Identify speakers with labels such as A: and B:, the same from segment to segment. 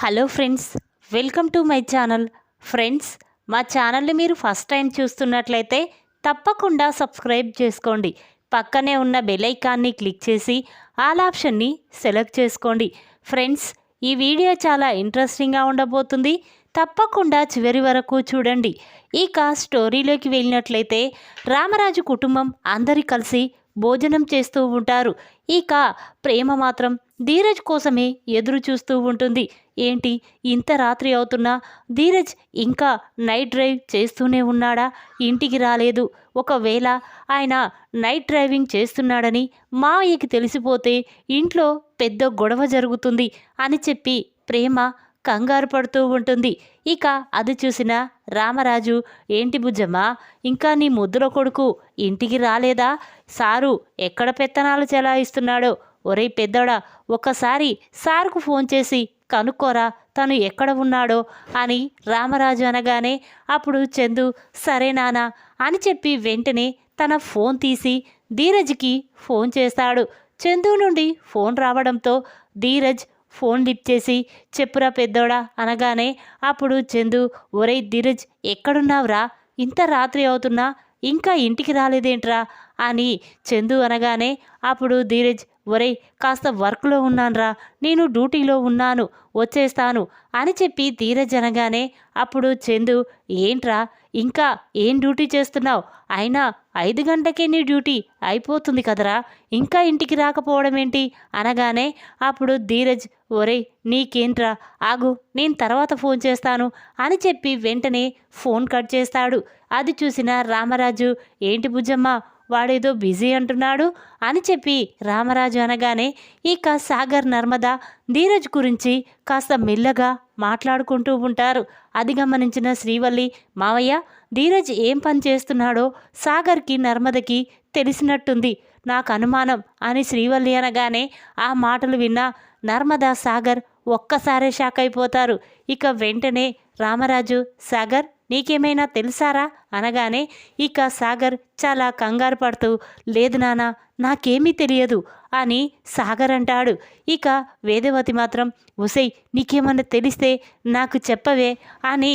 A: Hello friends welcome to my channel. Friends మా ఛానల్ని మీరు ఫస్ట్ టైం చూస్తున్నట్లయితే తప్పకుండా సబ్స్క్రైబ్ చేసుకోండి. పక్కనే ఉన్న బెల్ ఐకాన్ని క్లిక్ చేసి ఆల్ ఆప్షన్ని సెలెక్ట్ చేసుకోండి. ఫ్రెండ్స్ ఈ వీడియో చాలా ఇంట్రెస్టింగ్గా ఉండబోతుంది. తప్పకుండా చివరి వరకు చూడండి. ఇక స్టోరీలోకి వెళ్ళినట్లయితే రామరాజు కుటుంబం అందరి కలిసి భోజనం చేస్తూ ఉంటారు. ఇక ప్రేమ మాత్రం ధీరజ్ కోసమే ఎదురు చూస్తూ ఉంటుంది. ఏంటి? ఇంత రాత్రి అవుతున్నా ధీరజ్ ఇంకా నైట్ డ్రైవ్ చేస్తూనే ఉన్నాడా? ఇంటికి రాలేదు. ఒకవేళ ఆయన నైట్ డ్రైవింగ్ చేస్తున్నాడని మావయ్యకి తెలిసిపోతే ఇంట్లో పెద్ద గొడవ జరుగుతుంది అని చెప్పి ప్రేమ కంగారు పడుతూ ఉంటుంది. ఇక అది చూసిన రామరాజు ఏంటి బుజ్జమ్మ ఇంకా నీ ముద్దుల కొడుకు ఇంటికి రాలేదా? సారు ఎక్కడ పెత్తనాలు చెలాయిస్తున్నాడో ఒరేయ్ పెద్దోడా ఒకసారి సార్కు ఫోన్ చేసి కనుక్కోరా తను ఎక్కడ ఉన్నాడో అని రామరాజు అనగానే అప్పుడు చందు సరే నానా అని చెప్పి వెంటనే తన ఫోన్ తీసి ధీరజ్కి ఫోన్ చేస్తాడు. చందు నుండి ఫోన్ రావడంతో ధీరజ్ ఫోన్ లిఫ్ట్ చేసి చెప్పురా పెద్దోడా అనగానే అప్పుడు చందు ఒరేయ్ ధీరజ్ ఎక్కడున్నావురా? ఇంత రాత్రి అవుతున్నా ఇంకా ఇంటికి రాలేదేంట్రా? అని చందు అనగానే అప్పుడు ధీరజ్ ఒరేయ్ కాస్త వర్క్లో ఉన్నాన్రా నేను డ్యూటీలో ఉన్నాను వచ్చేస్తాను అని చెప్పి ధీరజ్ అనగానే అప్పుడు చందు ఏంట్రా ఇంకా ఏం డ్యూటీ చేస్తున్నావు? అయినా ఐదు గంటకే నీ డ్యూటీ అయిపోతుంది కదరా ఇంకా ఇంటికి రాకపోవడం ఏంటి అనగానే అప్పుడు ధీరజ్ ఒరేయ్ నీకేంట్రా ఆగు నేను తర్వాత ఫోన్ చేస్తాను అని చెప్పి వెంటనే ఫోన్ కట్ చేస్తాడు. అది చూసిన రామరాజు ఏంటి బుజ్జమ్మ వాడేదో బిజీ అంటున్నాడు అని చెప్పి రామరాజు అనగానే ఇక సాగర్ నర్మద ధీరజ్ గురించి కాస్త మెల్లగా మాట్లాడుకుంటూ ఉంటారు. అది గమనించిన శ్రీవల్లి మావయ్య ధీరజ్ ఏం పని చేస్తున్నాడో సాగర్కి నర్మదకి తెలిసినట్టుంది. నాకు అనుమానం అని శ్రీవల్లి అనగానే ఆ మాటలు విన్న నర్మదా సాగర్ ఒక్కసారే షాక్ అయిపోతారు. ఇక వెంటనే రామరాజు సాగర్ నీకేమైనా తెలుసారా? అనగానే ఇక సాగర్ చాలా కంగారు పడుతూ లేదు నానా నాకేమీ తెలియదు అని సాగర్ అంటాడు. ఇక వేదవతి మాత్రం ఉసై నీకేమన్నా తెలిస్తే నాకు చెప్పవే అని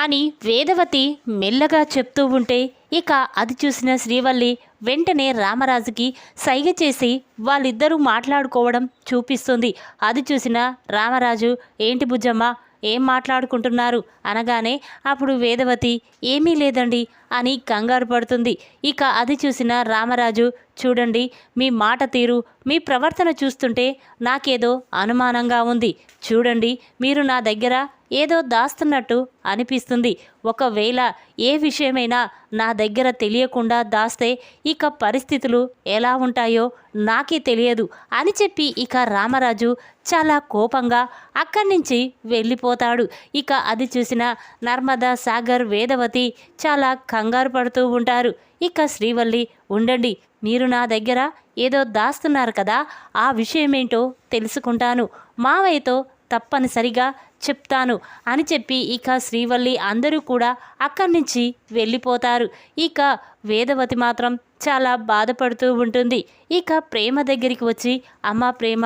A: అని వేదవతి మెల్లగా చెప్తూ ఉంటే ఇక అది చూసిన శ్రీవల్లి వెంటనే రామరాజుకి సైగ చేసి వాళ్ళిద్దరూ మాట్లాడుకోవడం చూపిస్తుంది. అది చూసిన రామరాజు ఏంటి బుజ్జమ్మ ఏం మాట్లాడుకుంటున్నారు? అనగానే అప్పుడు వేదవతి ఏమీ లేదండి అని కంగారు పడుతుంది. ఇక అది చూసిన రామరాజు చూడండి మీ మాట తీరు మీ ప్రవర్తన చూస్తుంటే నాకేదో అనుమానంగా ఉంది. చూడండి మీరు నా దగ్గర ఏదో దాస్తున్నట్టు అనిపిస్తుంది. ఒకవేళ ఏ విషయమైనా నా దగ్గర తెలియకుండా దాస్తే ఇక పరిస్థితులు ఎలా ఉంటాయో నాకే తెలియదు అని చెప్పి ఇక రామరాజు చాలా కోపంగా అక్కడి నుంచి వెళ్ళిపోతాడు. ఇక అది చూసిన నర్మదా సాగర్ వేదవతి చాలా కంగారు పడుతూ ఉంటారు. ఇక శ్రీవల్లి ఉండండి మీరు నా దగ్గర ఏదో దాస్తున్నారు కదా ఆ విషయమేంటో తెలుసుకుంటాను. మావయ్యతో తప్పనిసరిగా చెప్తాను అని చెప్పి ఇక శ్రీవల్లి అందరూ కూడా అక్కడి నుంచి వెళ్ళిపోతారు. ఇక వేదవతి మాత్రం చాలా బాధపడుతూ ఉంటుంది. ఇక ప్రేమ దగ్గరికి వచ్చి అమ్మా ప్రేమ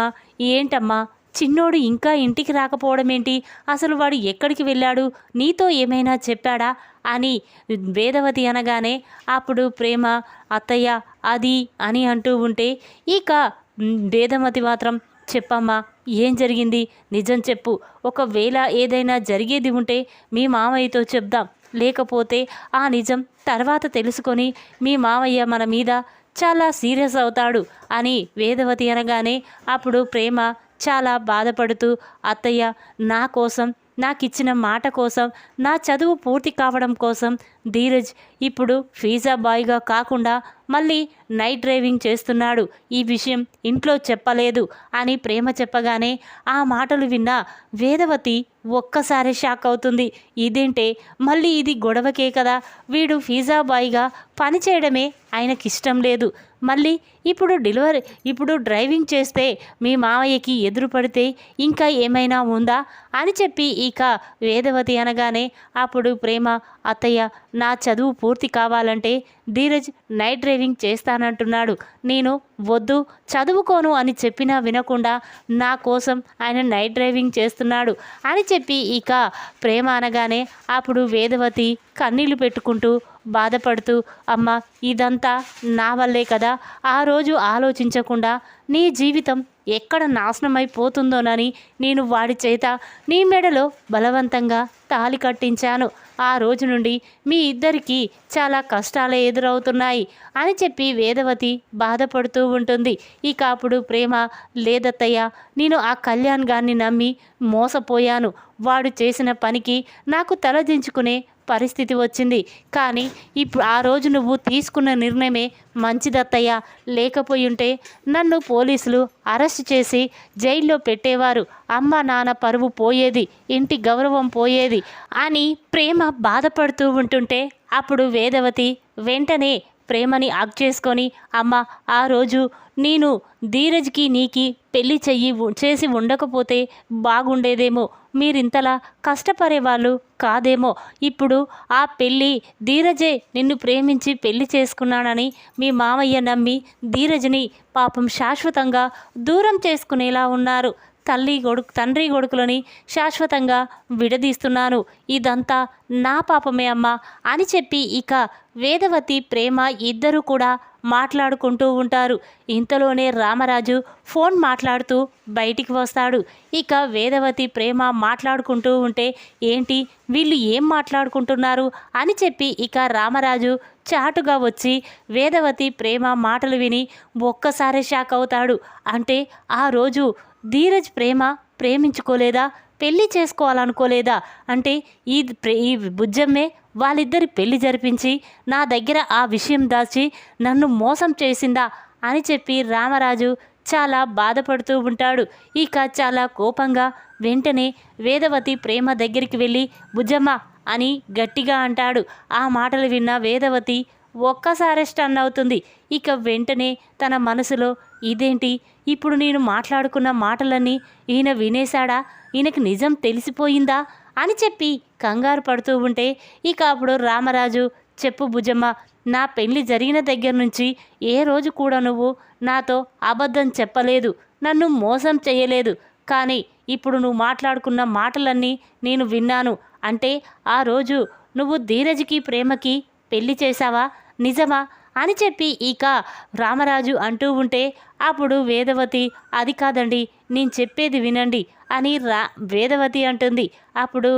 A: ఏంటమ్మా? చిన్నోడు ఇంకా ఇంటికి రాకపోవడం ఏంటి? అసలు వాడు ఎక్కడికి వెళ్ళాడు? నీతో ఏమైనా చెప్పాడా? అని వేదవతి అనగానే అప్పుడు ప్రేమ అత్తయ్య అది అని అంటూ ఉంటే ఇక వేదవతి మాత్రం చెప్పమ్మా ఏం జరిగింది? నిజం చెప్పు. ఒకవేళ ఏదైనా జరిగేది ఉంటే మీ మామయ్యతో చెప్దాం. లేకపోతే ఆ నిజం తర్వాత తెలుసుకొని మీ మామయ్య మన మీద చాలా సీరియస్ అవుతాడు అని వేదవతి అనగానే అప్పుడు ప్రేమ చాలా బాధపడుతూ అత్తయ్య నా కోసం నాకు ఇచ్చిన మాట కోసం నా చదువు పూర్తి కావడం కోసం ధీరజ్ ఇప్పుడు ఫీజా బాయ్గా కాకుండా మళ్ళీ నైట్ డ్రైవింగ్ చేస్తున్నాడు. ఈ విషయం ఇంట్లో చెప్పలేదు అని ప్రేమ చెప్పగానే ఆ మాటలు విన్న వేదవతి ఒక్కసారి షాక్ అవుతుంది. ఇదేంటే మళ్ళీ ఇది గొడవకే కదా. వీడు ఫీజా బాయ్గా పనిచేయడమే ఆయనకిష్టం లేదు. మళ్ళీ ఇప్పుడు డెలివరీ ఇప్పుడు డ్రైవింగ్ చేస్తే మీ మావయ్యకి ఎదురు పడితే ఇంకా ఏమైనా ఉందా అని చెప్పి ఇక వేదవతి అనగానే అప్పుడు ప్రేమ అత్తయ్య నా చదువు పూర్తి కావాలంటే ధీరజ్ నైట్ డ్రైవింగ్ చేస్తానంటున్నాడు. నేను వద్దు చదువుకోను అని చెప్పినా వినకుండా నా కోసం ఆయన నైట్ డ్రైవింగ్ చేస్తున్నాడు అని చెప్పి ఇక ప్రేమ అనగానే అప్పుడు వేదవతి కన్నీళ్ళు పెట్టుకుంటూ బాధపడుతూ అమ్మ ఇదంతా నా వల్లే కదా. ఆ రోజు ఆలోచించకుండా నీ జీవితం ఎక్కడ నాశనమైపోతుందోనని నేను వాడి చేత నీ మెడలో బలవంతంగా తాలి కట్టించాను. ఆ రోజు నుండి మీ ఇద్దరికీ చాలా కష్టాలు ఎదురవుతున్నాయి అని చెప్పి వేదవతి బాధపడుతూ ఉంటుంది. ఇక అప్పుడు ప్రేమ లేదత్తయ్య నేను ఆ కళ్యాణ్ గారిని నమ్మి మోసపోయాను. వాడు చేసిన పనికి నాకు తలదించుకునే పరిస్థితి వచ్చింది. కానీ ఇప్పుడు ఆ రోజు నువ్వు తీసుకున్న నిర్ణయమే మంచిదత్తయ్య లేకపోయి ఉంటే నన్ను పోలీసులు అరెస్ట్ చేసి జైల్లో పెట్టేవారు. అమ్మ నాన్న పరువు పోయేది ఇంటి గౌరవం పోయేది అని ప్రేమ బాధపడుతూ ఉంటుంటే అప్పుడు వేదవతి వెంటనే ప్రేమని ఆగ్ చేసుకొని అమ్మ ఆ రోజు నేను ధీరజ్కి నీకి పెళ్ళి చెయ్యి చేసి ఉండకపోతే బాగుండేదేమో. మీరింతలా కష్టపడే వాళ్ళు కాదేమో. ఇప్పుడు ఆ పెళ్ళి ధీరజే నిన్ను ప్రేమించి పెళ్ళి చేసుకున్నానని మీ మామయ్య నమ్మి ధీరజ్ని పాపం శాశ్వతంగా దూరం చేసుకునేలా ఉన్నారు. తల్లి కొడుకు తండ్రి కొడుకులని శాశ్వతంగా విడదీస్తున్నాను ఇదంతా నా పాపమే అమ్మా అని చెప్పి ఇక వేదవతి ప్రేమ ఇద్దరు కూడా మాట్లాడుకుంటూ ఉంటారు. ఇంతలోనే రామరాజు ఫోన్ మాట్లాడుతూ బయటికి వస్తాడు. ఇక వేదవతి ప్రేమ మాట్లాడుకుంటూ ఉంటే ఏంటి వీళ్ళు ఏం మాట్లాడుకుంటున్నారు అని చెప్పి ఇక రామరాజు చాటుగా వచ్చి వేదవతి ప్రేమ మాటలు విని ఒక్కసారి షాక్ అవుతాడు. అంటే ఆ రోజు ధీరజ్ ప్రేమ ప్రేమించుకోలేదా? పెళ్ళి చేసుకోవాలనుకోలేదా? అంటే ఈ ప్రే- ఈ బుజ్జమ్మే వాళ్ళిద్దరి పెళ్ళి జరిపించి నా దగ్గర ఆ విషయం దాచి నన్ను మోసం చేసిందా? అని చెప్పి రామరాజు చాలా బాధపడుతూ ఉంటాడు. ఇక చాలా కోపంగా వెంటనే వేదవతి ప్రేమ దగ్గరికి వెళ్ళి బుజ్జమ్మ అని గట్టిగా అంటాడు. ఆ మాటలు విన్న వేదవతి ఒక్కసారి స్టన్ అవుతుంది. ఇక వెంటనే తన మనసులో ఇదేంటి? ఇప్పుడు నేను మాట్లాడుకున్న మాటలన్నీ ఈయన వినేశాడా? ఈయనకు నిజం తెలిసిపోయిందా? అని చెప్పి కంగారు పడుతూ ఉంటే ఇక అప్పుడు రామరాజు చెప్పు భుజమ్మ నా పెళ్ళి జరిగిన దగ్గర నుంచి ఏ రోజు కూడా నువ్వు నాతో అబద్ధం చెప్పలేదు. నన్ను మోసం చేయలేదు. కానీ ఇప్పుడు నువ్వు మాట్లాడుకున్న మాటలన్నీ నేను విన్నాను. అంటే ఆ రోజు నువ్వు ధీరజ్కి ప్రేమకి పెళ్ళి చేశావా? నిజమా అని చెప్పి ఇక రామరాజు అంటూ ఉంటే అప్పుడు వేదవతి అది కాదండి నేను చెప్పేది వినండి అని రా వేదవతి అంటుంది. అప్పుడు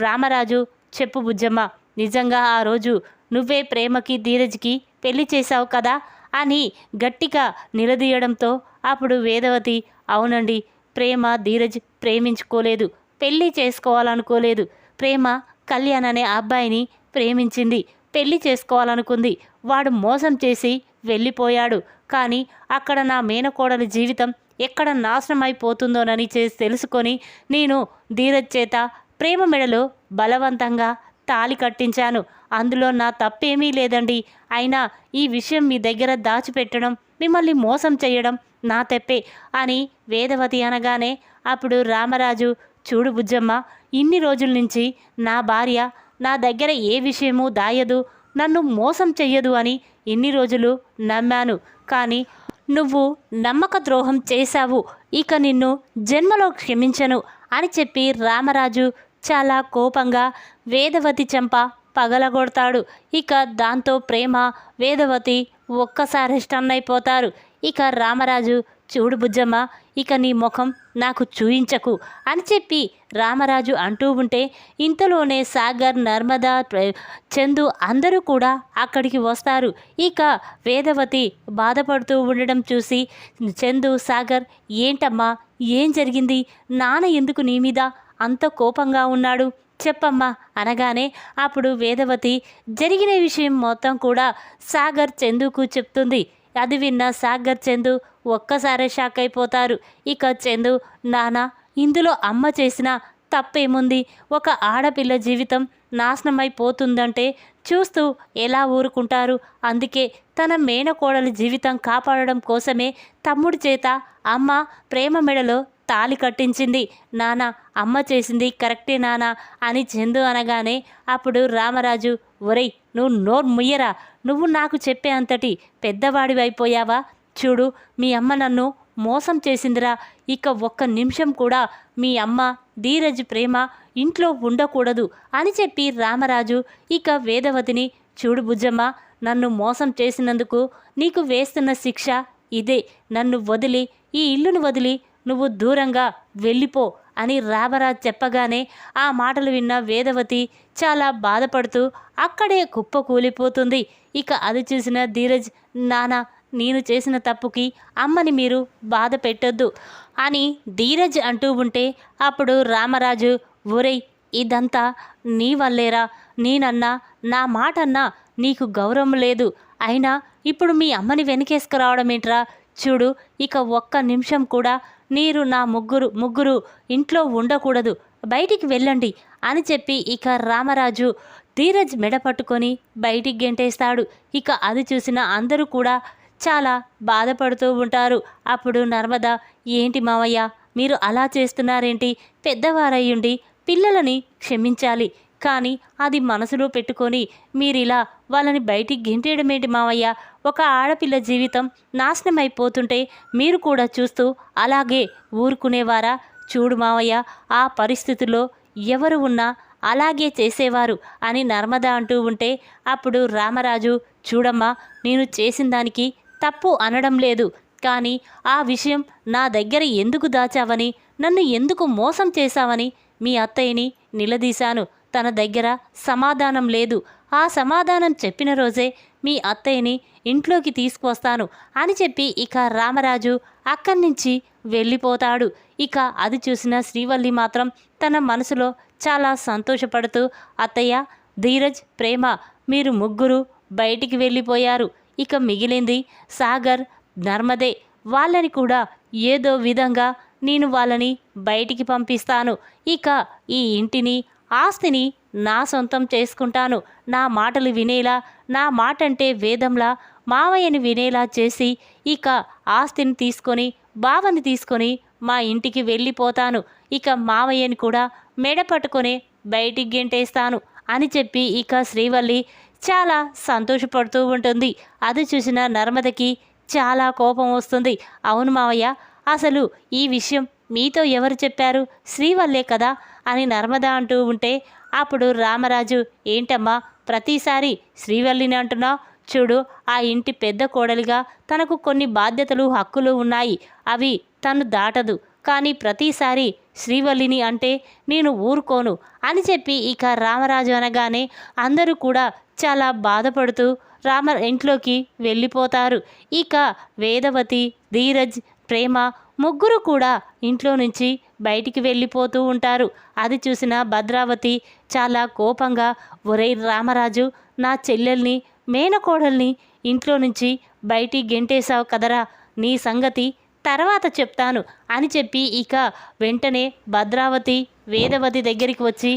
A: రామరాజు చెప్పు బుజ్జమ్మ నిజంగా ఆ రోజు నువ్వే ప్రేమకి ధీరజ్కి పెళ్ళి చేశావు కదా అని గట్టిగా నిలదీయడంతో అప్పుడు వేదవతి అవునండి ప్రేమ ధీరజ్ ప్రేమించుకోలేదు పెళ్ళి చేసుకోవాలనుకోలేదు. ప్రేమ కళ్యాణ్ అనే అబ్బాయిని ప్రేమించింది. పెళ్ళి చేసుకోవాలనుకుంది. వాడు మోసం చేసి వెళ్ళిపోయాడు. కానీ అక్కడ నా మేనకోడలి జీవితం ఎక్కడ నాశనం అయిపోతుందోనని చేసి తెలుసుకొని నేను ధీరజ్ చేత ప్రేమ మెడలో బలవంతంగా తాలి కట్టించాను. అందులో నా తప్పేమీ లేదండి. అయినా ఈ విషయం మీ దగ్గర దాచిపెట్టడం మిమ్మల్ని మోసం చేయడం నా తెప్పే అని వేదవతి అనగానే అప్పుడు రామరాజు చూడు బుజ్జమ్మ ఇన్ని రోజుల నుంచి నా భార్య నా దగ్గర ఏ విషయమూ దాయదు నన్ను మోసం చెయ్యదు అని ఇన్ని రోజులు నమ్మాను. కానీ నువ్వు నమ్మక ద్రోహం చేశావు. ఇక నిన్ను జన్మలో క్షమించను అని చెప్పి రామరాజు చాలా కోపంగా వేదవతి చెంప పగలగొడతాడు. ఇక దాంతో ప్రేమ వేదవతి ఒక్కసారి స్టన్ అయిపోతారు ఇక రామరాజు చూడు బుజ్జమ్మ ఇక నీ ముఖం నాకు చూయించకు అని చెప్పి రామరాజు అంటూ ఉంటే ఇంతలోనే సాగర్ నర్మదా చందు అందరూ కూడా అక్కడికి వస్తారు. ఇక వేదవతి బాధపడుతూ ఉండడం చూసి చందు సాగర్ ఏంటమ్మా ఏం జరిగింది? నాన్న ఎందుకు నీ మీద అంత కోపంగా ఉన్నాడు? చెప్పమ్మా అనగానే అప్పుడు వేదవతి జరిగిన విషయం మొత్తం కూడా సాగర్ చందుకు చెప్తుంది. అది విన్న సాగర్ చందు ఒక్కసారే షాక్ అయిపోతారు. ఇక చందు నాన్న ఇందులో అమ్మ చేసిన తప్పేముంది? ఒక ఆడపిల్ల జీవితం నాశనమైపోతుందంటే చూస్తూ ఎలా ఊరుకుంటారు? అందుకే తన మేనకోడలి జీవితం కాపాడడం కోసమే తమ్ముడి చేత అమ్మ ప్రేమ మెడలో తాలి కట్టించింది. నాన్న అమ్మ చేసింది కరెక్టే నాన్న అని చందు అనగానే అప్పుడు రామరాజు ఒరేయ్ నువ్వు నోరు ముయ్యరా. నువ్వు నాకు చెప్పే అంతటి పెద్దవాడివైపోయావా? చూడు మీ అమ్మ నన్ను మోసం చేసిందిరా. ఇక ఒక్క నిమిషం కూడా మీ అమ్మ ధీరజ్ ప్రేమ ఇంట్లో ఉండకూడదు అని చెప్పి రామరాజు ఇక వేదవతిని చూడు బుజ్జమ్మ నన్ను మోసం చేసినందుకు నీకు వేస్తున్న శిక్ష ఇదే. నన్ను వదిలి ఈ ఇల్లును వదిలి నువ్వు దూరంగా వెళ్ళిపో అని రామరాజ్ చెప్పగానే ఆ మాటలు విన్న వేదవతి చాలా బాధపడుతూ అక్కడే కుప్ప కూలిపోతుంది. ఇక అది చూసిన ధీరజ్ నానా నేను చేసిన తప్పుకి అమ్మని మీరు బాధ పెట్టొద్దు అని ధీరజ్ అంటూ ఉంటే అప్పుడు రామరాజు ఒరేయ్ ఇదంతా నీ వల్లేరా? నేనన్నా నా మాటన్నా నీకు గౌరవం లేదు. అయినా ఇప్పుడు మీ అమ్మని వెనకేసుకురావడం ఏంట్రా చూడు ఇక ఒక్క నిమిషం కూడా మీరు నా ముగ్గురు ముగ్గురు ఇంట్లో ఉండకూడదు. బయటికి వెళ్ళండి అని చెప్పి ఇక రామరాజు ధీరజ్ మెడ పట్టుకొని బయటికి గెంటేస్తాడు. ఇక అది చూసిన అందరూ కూడా చాలా బాధపడుతూ ఉంటారు. అప్పుడు నర్మద ఏంటి మావయ్య మీరు అలా చేస్తున్నారేంటి? పెద్దవారయ్యుండి పిల్లలని క్షమించాలి. కానీ అది మనసులో పెట్టుకొని మీరిలా వాళ్ళని బయటికి గెంటేయడమేంటి మావయ్య? ఒక ఆడపిల్ల జీవితం నాశనం అయిపోతుంటే మీరు కూడా చూస్తూ అలాగే ఊరుకునేవారా? చూడు మావయ్య ఆ పరిస్థితుల్లో ఎవరు ఉన్నా అలాగే చేసేవారు అని నర్మద అంటూ ఉంటే అప్పుడు రామరాజు చూడమ్మా నేను చేసిన దానికి తప్పు అనడం లేదు. కానీ ఆ విషయం నా దగ్గర ఎందుకు దాచావని నన్ను ఎందుకు మోసం చేశావని మీ అత్తయ్యని నిలదీశాను. తన దగ్గర సమాధానం లేదు. ఆ సమాధానం చెప్పిన రోజే మీ అత్తయ్యని ఇంట్లోకి తీసుకొస్తాను అని చెప్పి ఇక రామరాజు అక్కడి నుంచి వెళ్ళిపోతాడు. ఇక అది చూసిన శ్రీవల్లి మాత్రం తన మనసులో చాలా సంతోషపడుతూ అత్తయ్య ధీరజ్ ప్రేమ మీరు ముగ్గురు బయటికి వెళ్ళిపోయారు. ఇక మిగిలింది సాగర్ నర్మదే. వాళ్ళని కూడా ఏదో విధంగా నేను వాళ్ళని బయటికి పంపిస్తాను. ఇక ఈ ఇంటిని ఆస్తిని నా సొంతం చేసుకుంటాను. నా మాటలు వినేలా నా మాట అంటే వేదంలా మావయ్యని వినేలా చేసి ఇక ఆస్తిని తీసుకొని బావని తీసుకొని మా ఇంటికి వెళ్ళిపోతాను. ఇక మావయ్యని కూడా మెడ పట్టుకొని బయటికి గెంటేస్తాను అని చెప్పి ఇక శ్రీవల్లి చాలా సంతోషపడుతూ ఉంటుంది. అది చూసిన నర్మదకి చాలా కోపం వస్తుంది. అవును మావయ్య అసలు ఈ విషయం మీతో ఎవరు చెప్పారు? శ్రీవల్లే కదా. అని నర్మద అంటూ ఉంటే అప్పుడు రామరాజు ఏంటమ్మా ప్రతిసారి శ్రీవల్లిని అంటున్నావు? చూడు ఆ ఇంటి పెద్ద కోడలిగా తనకు కొన్ని బాధ్యతలు హక్కులు ఉన్నాయి. అవి తను దాటదు. కానీ ప్రతిసారి శ్రీవల్లిని అంటే నేను ఊరుకోను అని చెప్పి ఇక రామరాజు అనగానే అందరూ కూడా చాలా బాధపడుతూ రామ ఇంట్లోకి వెళ్ళిపోతారు. ఇక వేదవతి ధీరజ్ ప్రేమ ముగ్గురు కూడా ఇంట్లో నుంచి బయటికి వెళ్ళిపోతూ ఉంటారు. అది చూసిన భద్రావతి చాలా కోపంగా ఒరే రామరాజు నా చెల్లెల్ని మేనకోడల్ని ఇంట్లో నుంచి బయటికి గెంటేశావు కదరా నీ సంగతి తర్వాత చెప్తాను అని చెప్పి ఇక వెంటనే భద్రావతి వేదవతి దగ్గరికి వచ్చి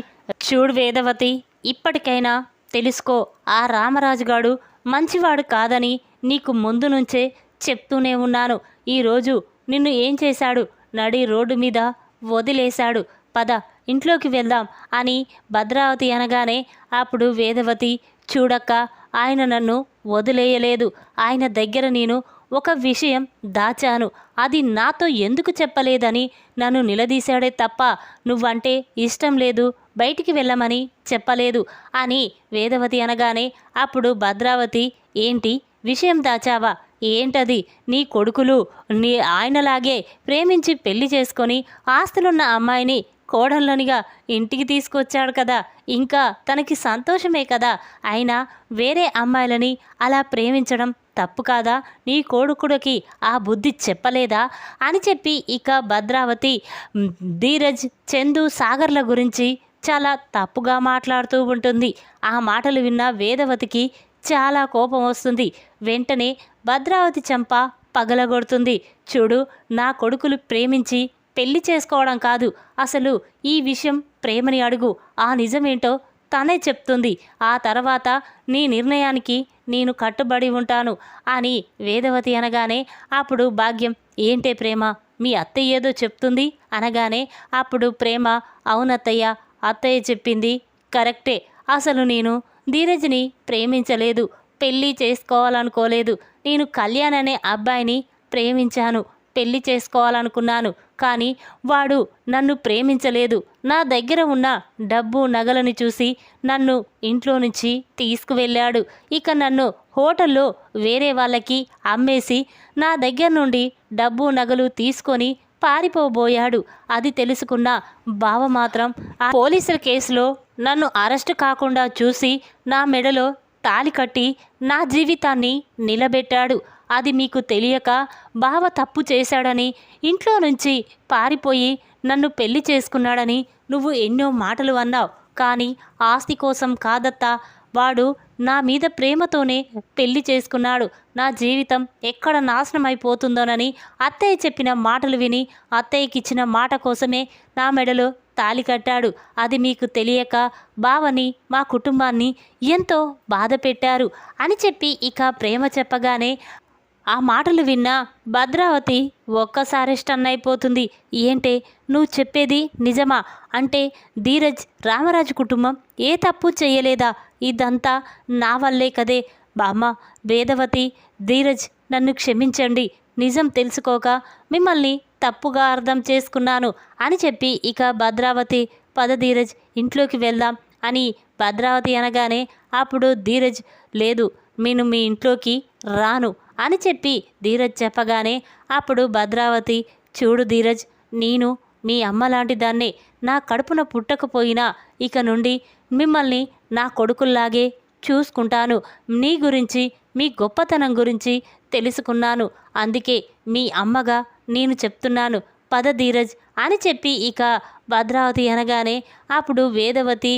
A: చూడు వేదవతి ఇప్పటికైనా తెలుసుకో ఆ రామరాజుగాడు మంచివాడు కాదని నీకు ముందు నుంచే చెప్తూనే ఉన్నాను ఈరోజు నిన్ను ఏం చేశాడు? నడి రోడ్డు మీద వదిలేశాడు. పద ఇంట్లోకి వెళ్దాం అని భద్రావతి అనగానే అప్పుడు వేదవతి చూడక్క ఆయన నన్ను వదిలేయలేదు. ఆయన దగ్గర నేను ఒక విషయం దాచాను. అది నాతో ఎందుకు చెప్పలేదని నన్ను నిలదీశాడే తప్ప నువ్వంటే ఇష్టం లేదు బయటికి వెళ్ళమని చెప్పలేదు అని వేదవతి అనగానే అప్పుడు భద్రావతి ఏంటి? విషయం దాచావా? ఏంటది? నీ కొడుకులు నీ ఆయనలాగే ప్రేమించి పెళ్ళి చేసుకొని ఆస్తులున్న అమ్మాయిని కోడళ్ళనిగా ఇంటికి తీసుకొచ్చాడు కదా. ఇంకా తనకి సంతోషమే కదా. అయినా వేరే అమ్మాయిలని అలా ప్రేమించడం తప్పు కాదా? నీ కొడుకుడికి ఆ బుద్ధి చెప్పలేదా? అని చెప్పి ఇక భద్రావతి ధీరజ్ చందు సాగర్ల గురించి చాలా తప్పుగా మాట్లాడుతూ ఉంటుంది. ఆ మాటలు విన్న వేదవతికి చాలా కోపం వస్తుంది. వెంటనే భద్రావతి చంప పగలగొడుతుంది. చూడు నా కొడుకులు ప్రేమించి పెళ్ళి చేసుకోవడం కాదు. అసలు ఈ విషయం ప్రేమని అడుగు. ఆ నిజమేంటో తనే చెప్తుంది. ఆ తర్వాత నీ నిర్ణయానికి నేను కట్టుబడి ఉంటాను అని వేదవతి అనగానే అప్పుడు భాగ్యం ఏంటే ప్రేమ? మీ అత్తయ్య ఏదో చెప్తుంది? అనగానే అప్పుడు ప్రేమ అవునత్తయ్య అత్తయ్య చెప్పింది కరెక్టే. అసలు నేను ధీరజ్ని ప్రేమించలేదు. పెళ్ళి చేసుకోవాలనుకోలేదు. నేను కళ్యాణ్ అనే అబ్బాయిని ప్రేమించాను. పెళ్ళి చేసుకోవాలనుకున్నాను. కానీ వాడు నన్ను ప్రేమించలేదు. నా దగ్గర ఉన్న డబ్బు నగలను చూసి నన్ను ఇంట్లో నుంచి తీసుకువెళ్ళాడు. ఇక నన్ను హోటల్లో వేరే వాళ్ళకి అమ్మేసి నా దగ్గర నుండి డబ్బు నగలు తీసుకొని పారిపోబోయాడు. అది తెలుసుకున్న బావ మాత్రం ఆ పోలీసుల కేసులో నన్ను అరెస్ట్ కాకుండా చూసి నా మెడలో తాలి కట్టి నా జీవితాన్ని నిలబెట్టాడు. అది మీకు తెలియక బావ తప్పు చేశాడని ఇంట్లో నుంచి పారిపోయి నన్ను పెళ్ళి చేసుకున్నాడని నువ్వు ఎన్నో మాటలు అన్నావు. కానీ ఆస్తి కోసం కాదత్తా వాడు నా మీద ప్రేమతోనే పెళ్ళి చేసుకున్నాడు. నా జీవితం ఎక్కడ నాశనం అయిపోతుందోనని అత్తయ్య చెప్పిన మాటలు విని అత్తయ్యకి ఇచ్చిన మాట కోసమే నా మెడలో తాలి కట్టాడు. అది మీకు తెలియక బావని మా కుటుంబాన్ని ఎంతో బాధ పెట్టారు అని చెప్పి ఇక ప్రేమ చెప్పగానే ఆ మాటలు విన్నా భద్రావతి ఒక్కసారి స్టన్ అయిపోతుంది. ఏంటే నువ్వు చెప్పేది నిజమా? అంటే ధీరజ్ రామరాజు కుటుంబం ఏ తప్పు చేయలేదా? ఇదంతా నా వల్లే కదే. బామ్మ వేదవతి ధీరజ్ నన్ను క్షమించండి. నిజం తెలుసుకోక మిమ్మల్ని తప్పుగా అర్థం చేసుకున్నాను అని చెప్పి ఇక భద్రావతి పద ధీరజ్ ఇంట్లోకి వెళ్దాం అని భద్రావతి అనగానే అప్పుడు ధీరజ్ లేదు నేను మీ ఇంట్లోకి రాను అని చెప్పి ధీరజ్ చెప్పగానే అప్పుడు భద్రావతి చూడు ధీరజ్ నేను మీ అమ్మ లాంటి దాన్నే నా కడుపున పుట్టకపోయినా ఇక నుండి మిమ్మల్ని నా కొడుకుల్లాగే చూసుకుంటాను. నీ గురించి మీ గొప్పతనం గురించి తెలుసుకున్నాను. అందుకే మీ అమ్మగా నేను చెప్తున్నాను. పద ధీరజ్ అని చెప్పి ఇక భద్రావతి అనగానే అప్పుడు వేదవతి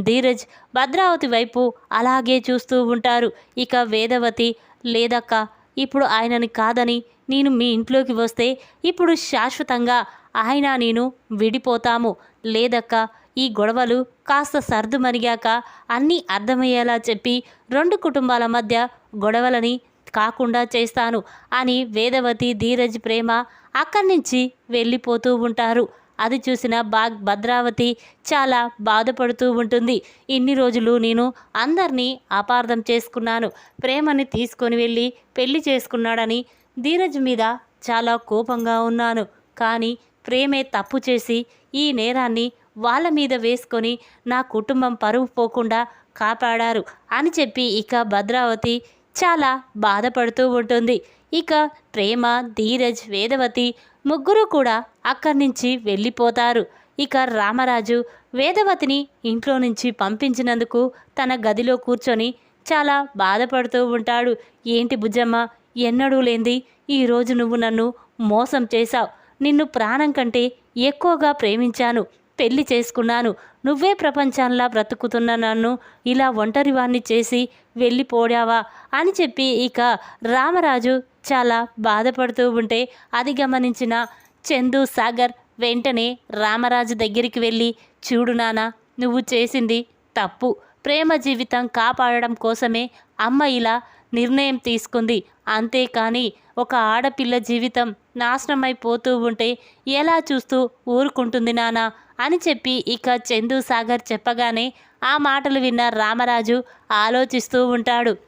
A: ధీరజ్ భద్రావతి వైపు అలాగే చూస్తూ ఉంటారు. ఇక వేదవతి లేదక్క ఇప్పుడు ఆయనని కాదని నేను మీ ఇంట్లోకి వస్తే ఇప్పుడు శాశ్వతంగా ఆయన నేను విడిపోతాము. లేదక్క ఈ గొడవలు కాస్త సర్దుమరిగాక అన్నీ అర్థమయ్యేలా చెప్పి రెండు కుటుంబాల మధ్య గొడవలని కాకుండా చేస్తాను అని వేదవతి ధీరజ్ ప్రేమ అక్కడి నుంచి వెళ్ళిపోతూ ఉంటారు. అది చూసిన బాగ్ భద్రావతి చాలా బాధపడుతూ ఉంటుంది. ఇన్ని రోజులు నేను అందరినీ అపార్థం చేసుకున్నాను. ప్రేమని తీసుకొని వెళ్ళి పెళ్ళి చేసుకున్నాడని ధీరజ్ మీద చాలా కోపంగా ఉన్నాను. కానీ ప్రేమే తప్పు చేసి ఈ నేరాన్ని వాళ్ళ మీద వేసుకొని నా కుటుంబం పరువు పోకుండా కాపాడారు అని చెప్పి ఇక భద్రావతి చాలా బాధపడుతూ ఉంటుంది. ఇక ప్రేమ ధీరజ్ వేదవతి ముగ్గురు కూడా అక్కడి నుంచి వెళ్ళిపోతారు. ఇక రామరాజు వేదవతిని ఇంట్లో నుంచి పంపించినందుకు తన గదిలో కూర్చొని చాలా బాధపడుతూ ఉంటాడు. ఏంటి బుజ్జమ్మ ఎన్నడూ లేంది. ఈరోజు నువ్వు నన్ను మోసం చేశావు. నిన్ను ప్రాణం కంటే ఎక్కువగా ప్రేమించాను. పెళ్ళి చేసుకున్నాను. నువ్వే ప్రపంచంలా బ్రతుకుతున్న నన్ను ఇలా ఒంటరివాణ్ణి చేసి వెళ్ళిపోయావా అని చెప్పి ఇక రామరాజు చాలా బాధపడుతూ ఉంటే అది గమనించిన చందు సాగర్ వెంటనే రామరాజు దగ్గరికి వెళ్ళి చూడు నానా నువ్వు చేసింది తప్పు. ప్రేమ జీవితం కాపాడడం కోసమే అమ్మ ఇలా నిర్ణయం తీసుకుంది. అంతేకాని ఒక ఆడపిల్ల జీవితం నాశనమైపోతూ ఉంటే ఎలా చూస్తూ ఊరుకుంటుంది నానా అని చెప్పి ఇక చందు సాగర్ చెప్పగానే ఆ మాటలు విన్న రామరాజు ఆలోచిస్తూ ఉంటాడు.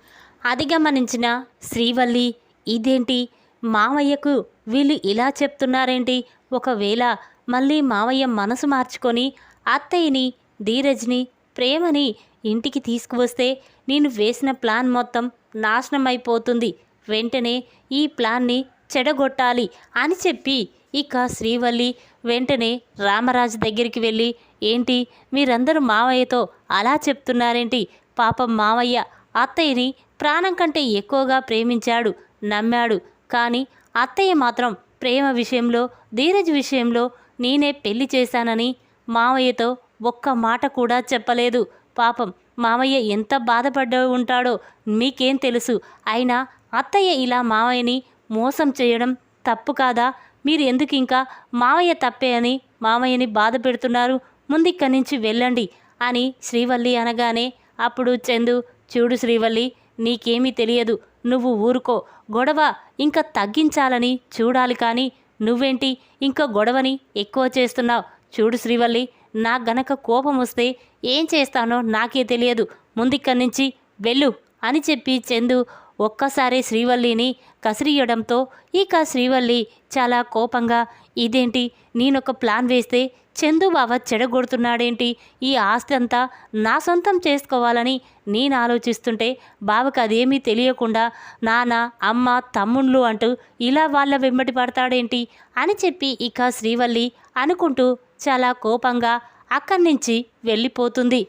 A: అది గమనించిన శ్రీవల్లి ఇదేంటి? మావయ్యకు వీళ్ళు ఇలా చెప్తున్నారేంటి? ఒకవేళ మళ్ళీ మావయ్య మనసు మార్చుకొని అత్తయ్యని ధీరజ్ని ప్రేమని ఇంటికి తీసుకువస్తే నేను వేసిన ప్లాన్ మొత్తం నాశనం అయిపోతుంది వెంటనే ఈ ప్లాన్ని చెడగొట్టాలి అని చెప్పి ఇక శ్రీవల్లి వెంటనే రామరాజు దగ్గరికి వెళ్ళి ఏంటి మీరందరూ మావయ్యతో అలా చెప్తున్నారేంటి? పాపం మావయ్య అత్తయ్యని ప్రాణం కంటే ఎక్కువగా ప్రేమించాడు నమ్మాడు. కానీ అత్తయ్య మాత్రం ప్రేమ విషయంలో ధీరజ్ విషయంలో నేనే పెళ్ళి చేశానని మావయ్యతో ఒక్క మాట కూడా చెప్పలేదు. పాపం మామయ్య ఎంత బాధపడ్డ ఉంటాడో మీకేం తెలుసు. అయినా అత్తయ్య ఇలా మావయ్యని మోసం చేయడం తప్పు కాదా? మీరు ఎందుకు ఇంకా మావయ్య తప్పే అని మావయ్యని బాధ పెడుతున్నారు? ముందిక్కడి నుంచి వెళ్ళండి అని శ్రీవల్లి అనగానే అప్పుడు చందు చూడు శ్రీవల్లి నీకేమీ తెలియదు. నువ్వు ఊరుకో. గొడవ ఇంకా తగ్గించాలని చూడాలి కానీ నువ్వేంటి ఇంకా గొడవని ఎక్కువ చేస్తున్నావు? చూడు శ్రీవల్లి నా గనక కోపం వస్తే ఏం చేస్తానో నాకే తెలియదు. ముందిక్కడి నుంచి వెళ్ళు అని చెప్పి చందు ఒక్కసారి శ్రీవల్లిని కసిరియడంతో ఇక శ్రీవల్లి చాలా కోపంగా ఇదేంటి? నేనొక ప్లాన్ వేస్తే చందు బావ చెడగొడుతున్నాడేంటి? ఈ ఆస్తి అంతా నా సొంతం చేసుకోవాలని నేను ఆలోచిస్తుంటే బావకు అదేమీ తెలియకుండా నాన్న అమ్మ తమ్ముళ్ళు అంటూ ఇలా వాళ్ళ వెంబడి పడతాడేంటి? అని చెప్పి ఇక శ్రీవల్లి అనుకుంటూ చాలా కోపంగా అక్కడి నుంచి వెళ్ళిపోతుంది.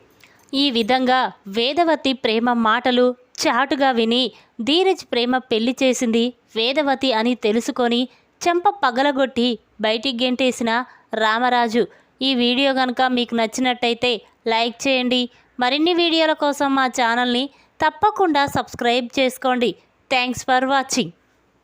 A: ఈ విధంగా వేదవతి ప్రేమ మాటలు చాటుగా విని ధీరజ్ ప్రేమ పెళ్ళి చేసింది వేదవతి అని తెలుసుకొని చెంప పగలగొట్టి బయటికి గెంటేసిన రామరాజు. ఈ వీడియో కనుక మీకు నచ్చినట్టయితే లైక్ చేయండి. మరిన్ని వీడియోల కోసం మా ఛానల్ని తప్పకుండా సబ్స్క్రైబ్ చేసుకోండి. Thanks for watching.